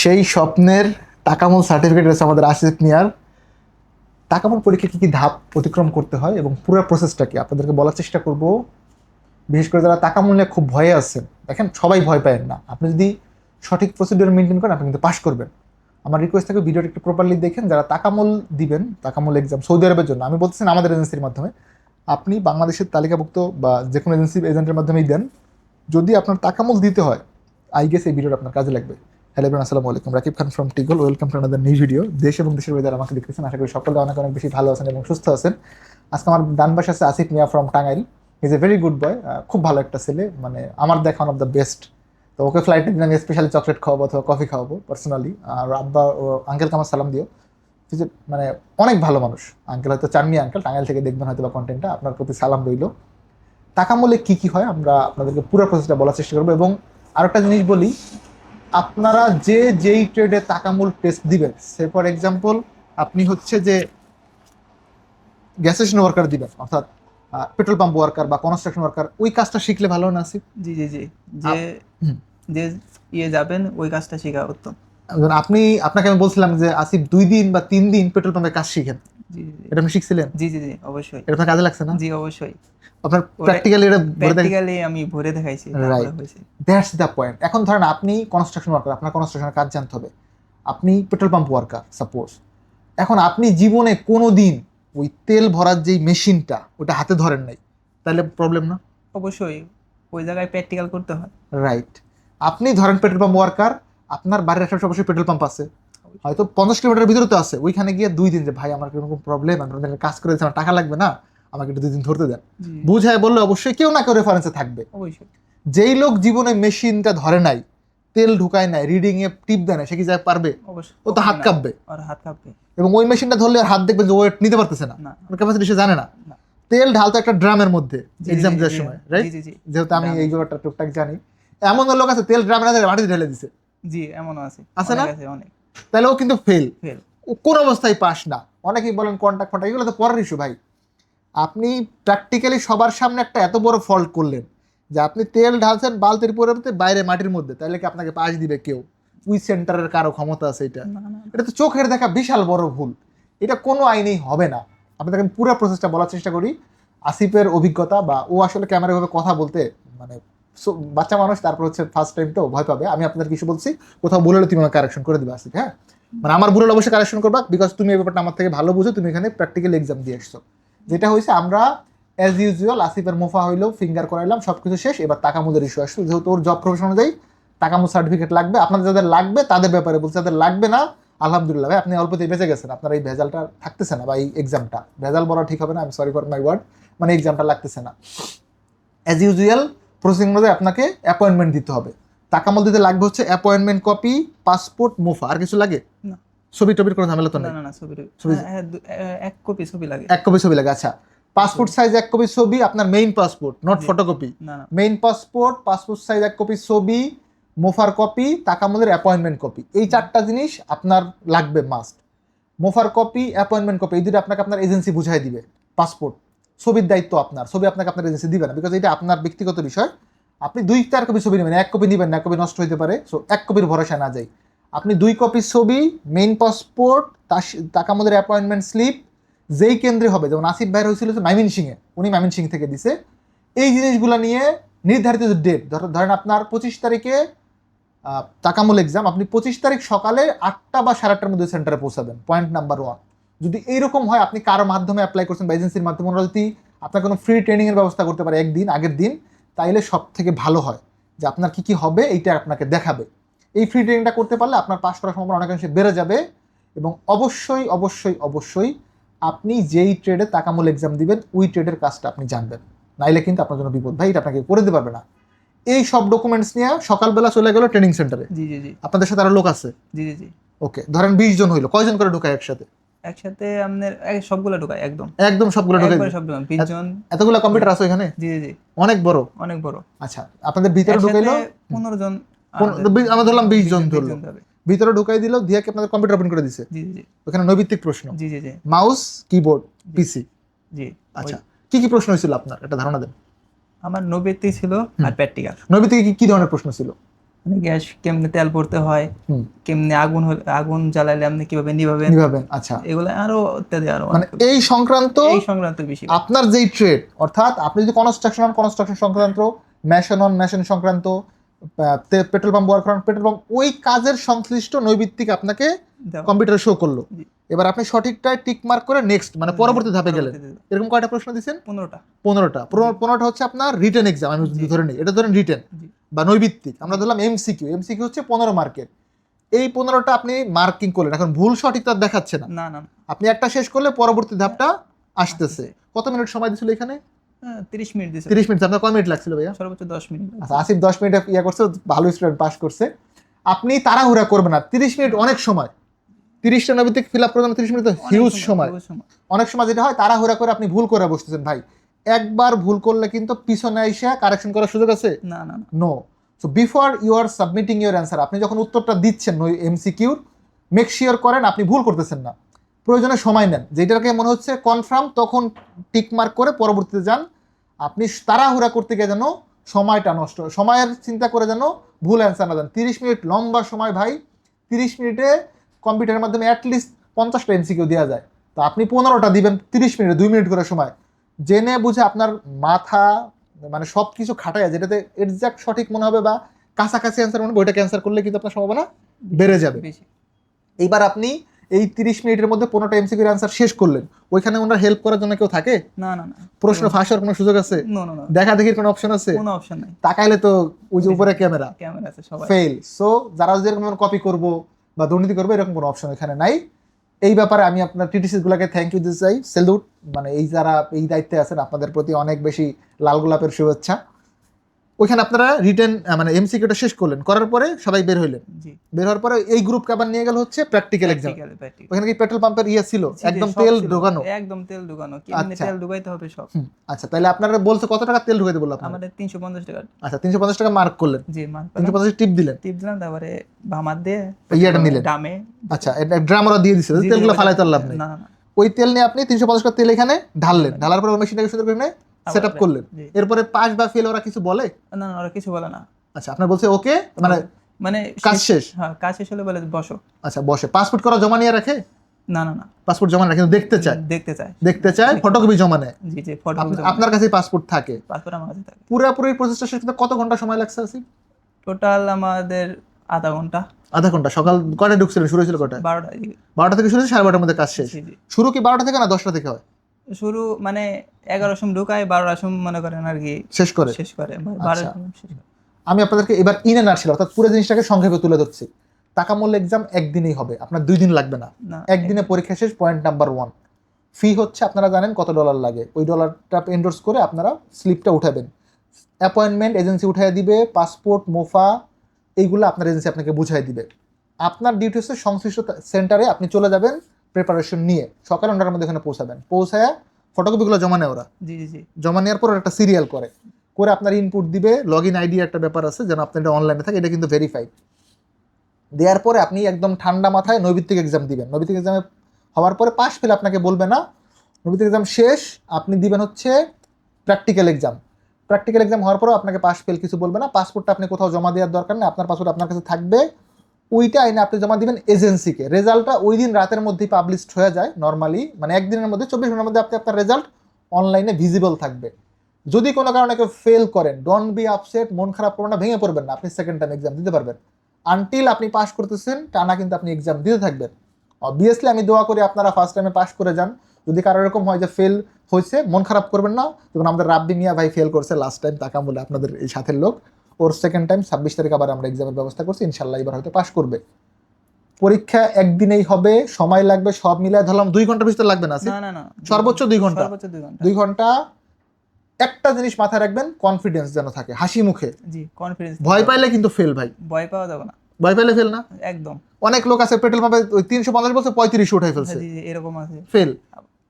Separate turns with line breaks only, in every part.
সেই স্বপ্নের টাকামূল সার্টিফিকেট রয়েছে আমাদের আসিফ মিয়ার। টাকামূল পরীক্ষা কী কী ধাপ অতিক্রম করতে হয় এবং পুরো প্রসেসটা কি? আপনাদেরকে বলার চেষ্টা করব। বিশেষ করে যারা টাকা মূল্যে খুব ভয়ে আছেন, দেখেন সবাই ভয় পায় না। আপনি যদি সঠিক প্রসিডিওর মেনটেন করেন, আপনি কিন্তু পাশ করবেন। আমার রিকোয়েস্ট থাকে ভিডিওটা একটু প্রপারলি দেখেন। যারা টাকামূল দিবেন, টাকামূল এক্সাম সৌদি আরবের জন্য, আমি বলতেছি আমাদের এজেন্সির মাধ্যমে, আপনি বাংলাদেশের তালিকাভুক্ত বা যে কোনো এজেন্সি এজেন্টের মাধ্যমেই দেন। যদি আপনার টাকামূল দিতে হয় আই গেস এই ভিডিওটা আপনার কাজে লাগবে। হ্যালো এভরিওয়ান আসসালামু আলাইকুম। Rakib Khan from টিগল welcome to another new video দেশ এবং দেশের বাইরে আমাকে দেখতেছেন, আশা করি সকলে অনেক অনেক বেশি ভালো আছেন এবং সুস্থ আছেন। আজকে আমার ডান পাশে আছে Asif Mia from Tangail is a very good boy খুব ভালো একটা ছেলে মানে আমার দেখা ওয়ান অফ দ্য বেস্ট তো ওকে ফ্লাইটে দিন আমি স্পেশালি চকলেট খাওয়াবো অথবা কফি খাওয়াবো পার্সোনালি আর আব্বা ও আঙ্কেলকে আমার সালাম দিও। মানে অনেক ভালো মানুষ। আঙ্কেল হয়তো চাননি আঙ্কেল টাঙ্গাইল থেকে দেখবেন হয়তো বা কন্টেন্টটা আপনার প্রতি সালাম রইল। টাকা মূল্যে কী কী হয়, আমরা আপনাদেরকে পুরো প্রসেসটা বলার চেষ্টা করব এবং আরেকটা জিনিস বলি আপনারা যে যেই ট্রেডে টাকা মূল টেস্ট দিবেন সে ফর এক্সাম্পল আপনি হচ্ছে যে গ্যাস স্টেশন ওয়ার্কার দিবেন অর্থাৎ পেট্রোল পাম্প ওয়ার্কার বা কনস্ট্রাকশন ওয়ার্কার ওই কাজটা শিখলে ভালো না আসিফ
জি জি জি। যে যে ইয়ে যাবেন ওই কাজটা শেখা উত্তম।
আপনি আপনাকে আমি বলছিলাম যে আসিফ দুই দিন বা তিন দিন পেট্রোল পাম্পে কাজ শিখেন।
জি জি, জি।
এটা আপনি শিখছিলেন?
জি জি জি অবশ্যই।
এটা আপনার কাজে লাগছে না?
জি অবশ্যই।
আপনার প্র্যাকটিক্যালি এটা
প্র্যাকটিক্যালি আমি ভরে দেখাইছি
দ্যাটস দ্য পয়েন্ট এখন ধরেন আপনি কনস্ট্রাকশন ওয়ার্কার আপনার কনস্ট্রাকশনের কাজ জানতে হবে। আপনি পেট্রোল পাম্প ওয়ার্কার সাপোজ এখন আপনি জীবনে কোনো দিন ওই তেল ভরার যেই মেশিনটা ওটা হাতে ধরেন নাই তাহলে প্রবলেম না?
অবশ্যই ওই জায়গায় প্র্যাকটিক্যাল করতে হয়।
রাইট আপনি ধরেন পেট্রোল পাম্প ওয়ার্কার আপনার বাড়ির আশেপাশে অবশ্যই পেট্রোল পাম্প আছে। হয়তো পঞ্চাশ কিলোমিটার ভিতরে তো আছে ওইখানে গিয়ে দুই দিন যে ভাই আমার কীরকম প্রবলেম কাজ করে দিচ্ছি, আমার টাকা লাগবে না। আমাকে একটু দুদিন ধরতে দেন। বুঝায় বললে অবশ্যই কেউ না কেউ রেফারেন্সে থাকবে। যেই লোক জীবনে মেশিনটা ধরে নাই তেল ঢুকায় নাই রিডিং এ টিপ দেয় না সে কি যায় পারবে? ও তো হাত কাঁপবে।
হাত কাঁপবে।
এবং ওই মেশিনটা ধরলে আর হাত দেখবে যে ওয়েট নিতে পারতেছে না। ক্যাপাসিটি সে জানে না। তেল ঢালতো একটা ড্রামের মধ্যে এক্সাম দেওয়ার সময় রাইট যেহেতু আমি। এই ব্যাপারটা টুকটাক জানি। এমন লোক আছে তেল ড্রামে না মাটিতে ঢেলে দিছে।
জি এমনও আছে।
আছে না?
অনেক
তাহলে ও কিন্তু ফেল কোন অবস্থায় পাস না? অনেকেই বলেন কন্টাক্ট ফন্টাক্ট এগুলো তো পরের ইস্যু ভাই। আপনি প্র্যাকটিক্যালি সবার সামনে একটা এত বড় ফল্ট করলেন যে আপনি তেল ঢালছেন বালতির পরিবর্তে বাইরে মাটির মধ্যে। তাহলে কি আপনাকে পাশ দিবে কেউ? উই সেন্টারের কারও ক্ষমতা আছে এটা? এটা তো চোখের দেখা বিশাল বড় ভুল। এটা কোনো আইনেই হবে না। আপনাদেরকে আমি পুরো প্রসেসটা বলার চেষ্টা করি। আসিফের অভিজ্ঞতা বা ও আসলে ক্যামেরাভাবে কথা বলতে মানে বাচ্চা মানুষ তারপর হচ্ছে ফার্স্ট টাইম তো ভয় পাবে। আমি আপনাদের কিছু বলছি কোথাও বলে তুমি আমাকে কারেকশন করে দিবে আসিফ হ্যাঁ? মানে আমার ভুল হলে অবশ্যই কারেকশন করবা বিকজ তুমি এই ব্যাপারটা আমার থেকে ভালো বুঝো তুমি এখানে প্র্যাকটিক্যাল এক্সাম দিয়ে এসছো। যেটা হয়েছে, আমরা অ্যাজ ইউজুয়াল আসিফের মোফা হইল ফিঙ্গার করাইলাম সব কিছু শেষ। এবার টাকামুদের ইস্যু আসলো। যেহেতু ওর জব প্রফেশন অনুযায়ী টাকামু সার্টিফিকেট লাগবে। আপনাদের যাদের লাগবে, তাদের ব্যাপারে বলছে, যাদের লাগবে না, আলহামদুলিল্লাহ, ভাই, আপনি অল্পতেই বেঁচে গেছেন। আপনার এই ভেজালটা থাকতেছে না, বা এই এক্সামটা ভেজাল বলা ঠিক হবে না আমি সরি ফর মাই ওয়ার্ড মানে এক্সামটা লাগতেছে না। অ্যাজ ইউজুয়াল প্রসেসিং অনুযায়ী আপনাকে অ্যাপয়েন্টমেন্ট দিতে হবে। টাকামল দিতে লাগবে হচ্ছে অ্যাপয়েন্টমেন্ট কপি পাসপোর্ট মোফা। আর কিছু লাগে?
না।
ছবি টবির কোনো ঝামেলা তো
না না না ছবি
ছবি-
হ্যাঁ, হ্যাঁ, এক কপি ছবি লাগে।
এক কপি ছবি লাগে আচ্ছা। পাসপোর্ট সাইজ এক কপি ছবি আপনার main passport not. Photocopy main passport passport size এক কপি ছবি মোফার কপি টাকামলের অ্যাপয়েন্টমেন্ট কপি এই চারটা জিনিস আপনার লাগবে মাস্ট মোফার কপি অ্যাপয়েন্টমেন্ট কপি এই দুটো আপনাকে আপনার এজেন্সি বুঝাই দিবে। পাসপোর্ট ছবির দায়িত্ব আপনার ছবি আপনাকে আপনার এজেন্সি দিবে না। বিকজ এটা আপনার ব্যক্তিগত বিষয়। আপনি দুই চার কপি ছবি নেবেন এক কপি নেবেন না এক কপি নষ্ট হতে পারে। সো এক কপির ভরসা না যাই। আপনি দুই কপি ছবি মেইন পাসপোর্ট টাকামলের অ্যাপয়েন্টমেন্ট স্লিপ যেই কেন্দ্রে হবে যেমন আসিফ ভাইয়ের হয়েছিল মাইমিন সিংয়ে উনি মাইমিন সিং থেকে দিছে। এই জিনিসগুলো নিয়ে নির্ধারিত ডেট ধরেন আপনার পঁচিশ তারিখে আহ, টাকামূল এক্সাম আপনি পঁচিশ তারিখ সকালে আটটা বা সাড়ে আটটার মধ্যে সেন্টারে পৌঁছাবেন পয়েন্ট নাম্বার ওয়ান যদি এইরকম হয় আপনি কারও মাধ্যমে অ্যাপ্লাই করছেন বা এজেন্সির মাধ্যমে ওরা যদি আপনার কোনো ফ্রি ট্রেনিংয়ের ব্যবস্থা করতে পারে একদিন আগের দিন তাইলে সব থেকে ভালো হয় যে আপনার কি কি হবে এইটা আপনাকে দেখাবে। এই ফ্রি ট্রেনিংটা করতে পারলে আপনার পাস করার সম্ভাবনা অনেকাংশে বেড়ে যাবে এবং অবশ্যই অবশ্যই অবশ্যই আপনি যেই ট্রেডে তাকামূল এক্সাম দিবেন ওই ট্রেডের কাজটা আপনি জানবেন। নাইলে কিন্তু আপনার জন্য বিপদ। ভাই এটা আপনাকে করে দিতে পারবে না। এই সব ডকুমেন্টস নিয়ে সকালবেলা চলে গেল ট্রেনিং সেন্টারে
জি জি জি।
আপনাদের সাথে আরও লোক আছে?
জি জি জি।
ওকে ধরেন বিশ জন হইল। কয়জন করে ঢুকায় একসাথে?
একসাথে আপনার এক- সবগুলো ঢুকায় একদম।
একদম সবগুলো
একবারে সব ঢুকান বিশ জন।
এতগুলো কম্পিউটার আছে এখানে
জি জি জি।
অনেক বড়?
অনেক বড়।
আচ্ছা আপনাদের ভিতরে ঢুকাইলো?
পনেরো জন আমাদের-
আমরা ধরলাম বিশ জন ধরলো। ভিতরে ঢুকাই দিল দিয়ে কি আপনাদের কম্পিউটার ওপেন করে দিছে? ওখানে নৈবিত্তিক প্রশ্ন।
জি জি জি।
মাউস কিবোর্ড পিসি
জি
আচ্ছা কি কি প্রশ্ন হয়েছিল আপনার? একটা ধারণা দেন।
আমার নব্বইতেই ছিল আর প্র্যাকটিক্যাল
নৈবিত্তিকে কি কি ধরনের প্রশ্ন ছিল?
মানে গ্যাস কেমনে তেল পড়তে হয় কেমনে আগুন আগুন জ্বালাইলে আপনি কীভাবে নিভাবেন?
নিভাবেন আচ্ছা।
এগুলো আরও ইত্যাদি আরও
মানে এই সংক্রান্ত
এই সংক্রান্ত বেশি
আপনার যেই ট্রেড অর্থাৎ আপনি যদি কনস্ট্রাকশন হন কনস্ট্রাকশন সংক্রান্ত মেশন হন মেশন সংক্রান্ত পেট্রোল পাম্প ওয়ার্ক হন পেট্রোল পাম্প ওই কাজের সংশ্লিষ্ট নৈবিত্তিক আপনাকে। কম্পিউটারে শো করল। এবার আপনি সঠিকটায় টিক মার্ক করে নেক্সট মানে পরবর্তী ধাপে গেলেন। এরকম কয়টা প্রশ্ন দিচ্ছেন?
পনেরোটা।
পনেরোটা। পনেরোটা হচ্ছে আপনার রিটেন এক্সাম আমি ধরে নিই। এটা ধরেন রিটেন বা নৈবিত্তিক। আমরা ধরলাম এমসিকিউ এমসিকিউ হচ্ছে পনেরো মার্কের এই পনেরোটা আপনি মার্কিং করলেন। এখন ভুল সঠিক তার দেখাচ্ছে না।
না
আপনি একটা শেষ করলে পরবর্তী ধাপটা আসতেছে।
আসতেছে।
কত মিনিট সময় দিছিল এখানে?
হ্যাঁ, তিরিশ মিনিট দিছে।
মিনিট আপনার কয় মিনিট লাগছিল ভাইয়া?
সর্বোচ্চ দশ মিনিট
আচ্ছা আসিফ দশ মিনিট ইয়ে করছে ভালো স্টুডেন্ট পাস করছে। আপনি তাড়াহুড়া করবেন না। তিরিশ মিনিট অনেক সময়। তিরিশটা নবীতে ফিল আপ করবেন তিরিশ মিনিট তো হিউজ সময় অনেক সময় যেটা হয় তাড়াহুড়া করে আপনি ভুল করে বসতেছেন ভাই। একবার ভুল করলে কিন্তু পিছনে এসে কারেকশন করার সুযোগ আছে?
না না না।
No so before you are submitting your answer আপনি যখন উত্তরটা দিচ্ছেন ওই এমসিকিউর মেক শিওর করেন আপনি ভুল করতেছেন না। প্রয়োজনে সময় নেন। যেটাকে মনে হচ্ছে কনফার্ম তখন টিকমার্ক করে পরবর্তীতে যান। আপনি তাড়াহুড়া করতে গিয়ে যেন সময়টা নষ্ট সময়ের চিন্তা করে যেন ভুল অ্যান্সার না দেন। তিরিশ মিনিট লম্বা সময় ভাই। তিরিশ মিনিটে কম্পিউটারের মাধ্যমে অ্যাটলিস্ট পঞ্চাশটা এমসিকিউ দেওয়া যায়। তো আপনি পনেরোটা দিবেন তিরিশ মিনিটে দুই মিনিট করে সময়। জেনে বুঝে আপনার মাথা মানে সব কিছু খাটায় যেটাতে এক্সাক্ট সঠিক মনে হবে বা কাছাকাছি অ্যান্সার মনে হবে ওইটাকে অ্যান্সার করলে কিন্তু আপনার সম্ভাবনা বেড়ে যাবে।
বেশি।
এইবার আপনি এই তিরিশ মিনিটের মধ্যে পনেরোটা এমসিকিউর অ্যান্সার শেষ করলেন। ওইখানে ওনার হেল্প করার জন্য কেউ থাকে?
না না না।
প্রশ্ন ফাঁস হওয়ার কোনো সুযোগ আছে? দেখা দেখির কোনো অপশন আছে?
কোনো অপশন নাই।
তাকাইলে তো ওই যে উপরে ক্যামেরা
ক্যামেরা আছে সবাই।
ফেল সো যারা যেরকম কপি করব বা দুর্নীতি করবে এরকম কোনো অপশন এখানে নাই। এই ব্যাপারে আমি আপনার টিটিসি গুলাকে থ্যাংক ইউ দিতে চাই। সেলুট মানে এই যারা এই দায়িত্বে আছেন আপনাদের প্রতি অনেক বেশি লাল গোলাপের শুভেচ্ছা। ওইখানে আপনারা রিটেন মানে এমসিকিউটা শেষ করলেন করার পরে সবাই বের হইলেন। বের হওয়ার পরে এই গ্রুপকে আবার নিয়ে গেল হচ্ছে প্র্যাকটিক্যাল এক্সাম। ওখানে কি পেট্রোল পাম্পের ইয়ে ছিল? একদম তেল। ঢোকানো?
একদম তেল ঢুকানো। কেমনে
আচ্ছা।
তেল ঢুকাইতে হবে সব?
আচ্ছা তাহলে আপনারা বলছে কত টাকা তেল ঢুকাইতে বললাম
আমাদের তিনশো পঞ্চাশ টাকা।
আচ্ছা তিনশো পঞ্চাশ টাকা মার্ক করলেন।
জি মার
তিনশো পঞ্চাশ টিপ দিলেন।
টিপ দিলাম তারপরে ভামার দিয়ে
ইয়েটা নিলেন।
ডামে
আচ্ছা এটা ড্রাম ওরা দিয়ে দিচ্ছে
জি,
তেলগুলো ফালাইতে লাভ নেই
না না
ওই তেল নিয়ে আপনি তিনশো পঞ্চাশ টাকা তেল এখানে ঢাললেন। ঢালার পরে মেশিনটাকে সুন্দর করে সেট আপ করলেন। এরপরে পাস বা ফেল ওরা কিছু বলে?
না না ওরা কিছু বলে না।
আচ্ছা আপনার বলছে ওকে মানে
মানে
কাজ শেষ?
হ্যাঁ কাজ শেষ হলে বলে বসো।
আচ্ছা বসে। পাসপোর্ট করা জমা নিয়ে রাখে?
না না না।
পাসপোর্ট জমা রাখে কিন্তু দেখতে চায়।
দেখতে চায়।
দেখতে চায় ফটোকপি জমা নেয়।
জি জি ফটো
আপ- আপনার কাছে পাসপোর্ট থাকে।
পাসপোর্ট আমার কাছে থাকে।
পুরোপুরি প্রসেসটা শেষ করতে কত ঘণ্টা সময় লাগছে আসি
টোটাল আমাদের আধা ঘণ্টা।
আধা ঘণ্টা। সকাল কটায় ঢুকছিলেন শুরু হয়েছিল কটায়
বারোটা।
বারোটা থেকে শুরু হয়েছে সাড়ে বারোটার মধ্যে কাজ শেষ। শুরু কি বারোটা থেকে না দশটা থেকে হয়?
শুরু মানে এগারো সময় ঢুকায় বারো সময় মনে করেন আর কি
শেষ করে?
শেষ করে বারো
আচ্ছা।
করে।
আমি আপনাদেরকে এবার ইন ছিল অর্থাৎ পুরো জিনিসটাকে সংক্ষেপে তুলে ধরছি। টাকা মূল্য এক্সাম একদিনেই হবে আপনার দুই দিন লাগবে না।
না
একদিনে পরীক্ষা শেষ পয়েন্ট নাম্বার ওয়ান ফি হচ্ছে আপনারা জানেন কত ডলার লাগে। ওই ডলারটা এন্ডোর্স করে আপনারা স্লিপটা উঠাবেন। অ্যাপয়েন্টমেন্ট এজেন্সি উঠাই দিবে পাসপোর্ট মোফা এইগুলো আপনার এজেন্সি আপনাকে বুঝাই দিবে। আপনার ডিউটি হচ্ছে সংশ্লিষ্ট সেন্টারে আপনি চলে যাবেন প্রিপারেশন নিয়ে সকাল নটার মধ্যে এখানে পৌঁছাবেন। পৌঁছায় ফটোকপিগুলো জমা নেয় ওরা।
জি জি জি।
জমা নেওয়ার পর একটা সিরিয়াল করে। করে আপনার ইনপুট দিবে লগ ইন আইডি একটা ব্যাপার আছে যেন আপনার এটা অনলাইনে থাকে এটা কিন্তু ভেরিফাইড দেওয়ার পরে আপনি একদম ঠান্ডা মাথায় নৈবিত্তিক এক্সাম দিবেন। নৈবিত্তিক এক্সামে হওয়ার পরে পাস ফেলে আপনাকে বলবে না। নৈবিত্তিক এক্সাম শেষ আপনি দিবেন হচ্ছে প্র্যাকটিক্যাল এক্সাম প্র্যাকটিক্যাল এক্সাম হওয়ার পরেও আপনাকে পাস ফেল কিছু বলবে না। পাসপোর্টটা আপনি কোথাও জমা দেওয়ার দরকার নেই। আপনার পাসপোর্ট আপনার কাছে থাকবে। ওইটা আইনে আপনি জমা দিবেন এজেন্সিকে রেজাল্টটা ওই দিন রাতের মধ্যেই পাবলিশড হয়ে যায় নর্মালি মানে একদিনের মধ্যে, চব্বিশ ঘণ্টার মধ্যে আপনি আপনার রেজাল্ট অনলাইনে ভিজিবল থাকবে। যদি কোনো কারণে কেউ ফেল করেন ডোন্ট বি আপসেট মন খারাপ করবেন না, ভেঙে পড়বেন না, আপনি সেকেন্ড টাইম এক্সাম দিতে পারবেন। আনটিল আপনি পাস করতেছেন, টানা কিন্তু আপনি এক্সাম দিতে থাকবেন। অবভিয়াসলি আমি দোয়া করি আপনারা ফার্স্ট টাইমে পাস করে যান। যদি কারও এরকম হয় যে ফেল হয়েছে, মন খারাপ করবেন না। যেমন আমাদের রাব্বি মিয়া ভাই ফেল করছে লাস্ট টাইম তাকা বলে আপনাদের এই সাথের লোক। ওর সেকেন্ড টাইম ছাব্বিশ তারিখ আবার আমরা এক্সামের ব্যবস্থা করছি ইনশাল্লাহ এবার হয়তো পাস করবে। পরীক্ষা একদিনেই হবে সময় লাগবে সব মিলায় ধরলাম দুই ঘণ্টার ভিতরে লাগবে না সর্বোচ্চ দুই
ঘণ্টা। দুই
ঘণ্টা। একটা জিনিস মাথায় রাখবেন কনফিডেন্স যেন থাকে হাসি মুখে।
জি কনফিডেন্স
ভয় পাইলে কিন্তু ফেল ভাই।
ভয় পাওয়া যাবে না।
ভয় পাইলে ফেল না?
একদম।
অনেক লোক আছে পেট্রোল পাম্পে ওই তিনশো পঞ্চাশ বলছে পঁয়ত্রিশ উঠাই ফেলছে।
এরকম আছে।
ফেল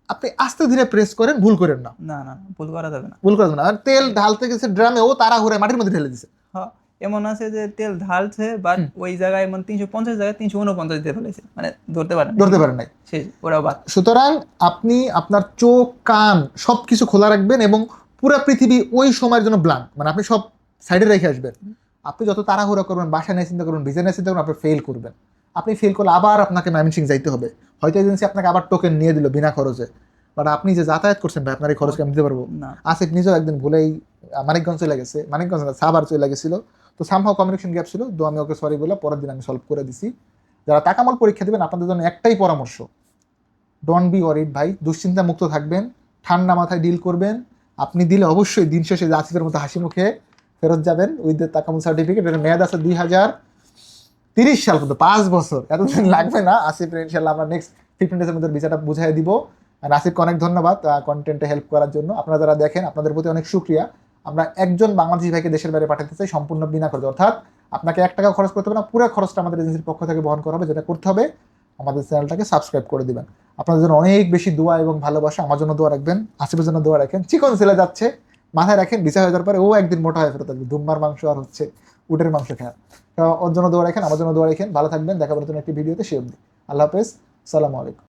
আপনি আস্তে ধীরে প্রেস করেন ভুল করেন না।
না না ভুল করা যাবে না।
ভুল করেন না। আর তেল ঢালতে গেছে ড্রামে ও তারা ঘুরে মাটির মধ্যে ঢেলে দিছে।
এমন আছে যে তেল ঢালছে বাট ওই জায়গায় এমন তিনশো পঞ্চাশ জায়গায় তিনশো উনপঞ্চাশ দিয়ে ফেলেছে। মানে ধরতে পারেন।
ধরতে পারেন নাই।
শেষ ওরা বাদ।
সুতরাং আপনি আপনার চোখ কান সব কিছু খোলা রাখবেন এবং পুরা পৃথিবী ওই সময়ের জন্য ব্লাঙ্ক মানে আপনি সব সাইডে রেখে আসবেন। আপনি যত তাড়াহুড়া করবেন বাসা নিয়ে চিন্তা করবেন ভিজা নিয়ে চিন্তা করবেন আপনি ফেল করবেন। আপনি ফেল করলে আবার আপনাকে ময়মনসিং যাইতে হবে। হয়তো এজেন্সি আপনাকে আবার টোকেন নিয়ে দিল বিনা খরচে। বাট আপনি যে যাতায়াত করছেন ভাই আপনার এই খরচকে আমি দিতে পারব। আসিফ নিজেও একদিন ভুলেই মানিকগঞ্জ চলে গেছে। মানিকগঞ্জ না, সাভার চলে গেছিল। তো সামহাও কমিউনিকেশন গ্যাপ ছিল। তো আমি ওকে সরি বলে পরের দিন আমি সলভ করে দিছি। যারা টাকামল পরীক্ষা দেবেন আপনাদের জন্য একটাই পরামর্শ। ডোন্ট বি ওয়ারিড ভাই দুশ্চিন্তা মুক্ত থাকবেন ঠান্ডা মাথায় ডিল করবেন। আপনি দিলে অবশ্যই দিন শেষে আসিফের মতো হাসি মুখে ফেরত যাবেন উইথ দ্য তাকামুল সার্টিফিকেট এর মেয়াদ আছে দুই হাজার তিরিশ সাল পর্যন্ত পাঁচ বছর। এতদিন লাগবে না। আসিফের ইনশাল্লাহ আমরা নেক্সট ফিফটিন ডেজের মধ্যে ভিসাটা বুঝাই দিব। আর অনেক ধন্যবাদ কন্টেন্টে হেল্প করার জন্য। আপনারা যারা দেখেন, আপনাদের প্রতি অনেক সুক্রিয়া আমরা একজন বাংলাদেশি ভাইকে দেশের বাইরে পাঠাতে চাই সম্পূর্ণ বিনা খরচ। অর্থাৎ আপনাকে এক টাকা খরচ করতে হবে না, পুরো খরচটা আমাদের এজেন্সির পক্ষ থেকে বহন করা হবে, যেটা করতে হবে। আমাদের চ্যানেলটাকে সাবস্ক্রাইব করে দিবেন। আপনাদের জন্য অনেক বেশি দোয়া এবং ভালোবাসা। আমার জন্য দোয়া রাখবেন আসিফের জন্য দোয়া রাখেন। চিকন ছেলে যাচ্ছে, মাথায় রাখেন বিচার হয়ে যাওয়ার পরে ও একদিন মোটা হয়ে ফেরত আসবে। দুম্বার মাংস আর হচ্ছে উটের মাংস খায়। তো ওর জন্য দোয়া রাখেন, আমার জন্য দোয়া রাখেন। ভালো থাকবেন দেখা বলে একটি ভিডিওতে সে অবধি। আল্লাহ হাফেজ, সালামু আলাইকুম।